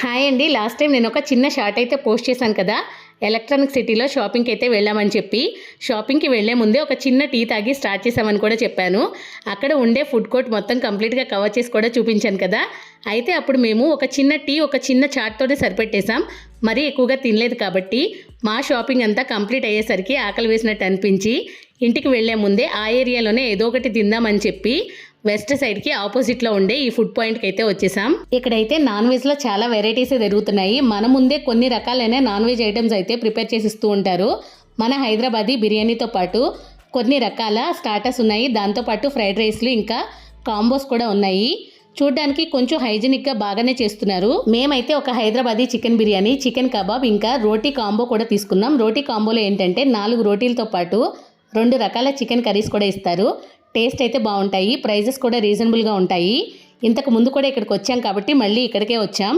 Hi అండి. Last time నేను ఒక చిన్న షార్ట్ అయితే పోస్ట్ చేశాను కదా. ఎలక్ట్రానిక్ సిటీలో షాపింగ్కి అయితే వెళ్ళామని చెప్పి షాపింగ్కి వెళ్ళే ముందే ఒక చిన్న టీ తాగి స్టార్ట్ చేసామని కూడా చెప్పాను. అక్కడ ఉండే ఫుడ్ కోర్ట్ మొత్తం కంప్లీట్గా కవర్ చేసి కూడా చూపించాను కదా. అయితే అప్పుడు మేము ఒక చిన్న టీ ఒక చిన్న చాట్తోనే సరిపెట్టేశాం. మరీ ఎక్కువగా తినలేదు కాబట్టి మా షాపింగ్ అంతా కంప్లీట్ అయ్యేసరికి ఆకలి వేసినట్టు అనిపించి ఇంటికి వెళ్ళే ముందే ఆ ఏరియాలోనే ఏదో ఒకటి తిందామని చెప్పి వెస్ట్ సైడ్కి ఆపోజిట్లో ఉండే ఈ ఫుడ్ పాయింట్కి అయితే వచ్చేసాం. ఇక్కడైతే నాన్ వెజ్లో చాలా వెరైటీస్ జరుగుతున్నాయి. మన ముందే కొన్ని రకాలైన నాన్ వెజ్ ఐటమ్స్ అయితే ప్రిపేర్ చేసి ఇస్తూ ఉంటారు. మన హైదరాబాదీ బిర్యానీతో పాటు కొన్ని రకాల స్టార్టర్స్ ఉన్నాయి. దాంతోపాటు ఫ్రైడ్ రైస్లు ఇంకా కాంబోస్ కూడా ఉన్నాయి. చూడ్డానికి కొంచెం హైజీనిక్గా బాగానే చేస్తున్నారు. మేమైతే ఒక Hyderabadi chicken biryani chicken kebab ఇంకా రోటీ కాంబో కూడా తీసుకున్నాం. రోటీ కాంబోలో ఏంటంటే నాలుగు రోటీలతో పాటు రెండు రకాల చికెన్ కర్రీస్ కూడా ఇస్తారు. టేస్ట్ అయితే బాగుంటాయి. ప్రైజెస్ కూడా రీజనబుల్గా ఉంటాయి. ఇంతకు ముందు కూడా ఇక్కడికి వచ్చాం కాబట్టి మళ్ళీ ఇక్కడికే వచ్చాం.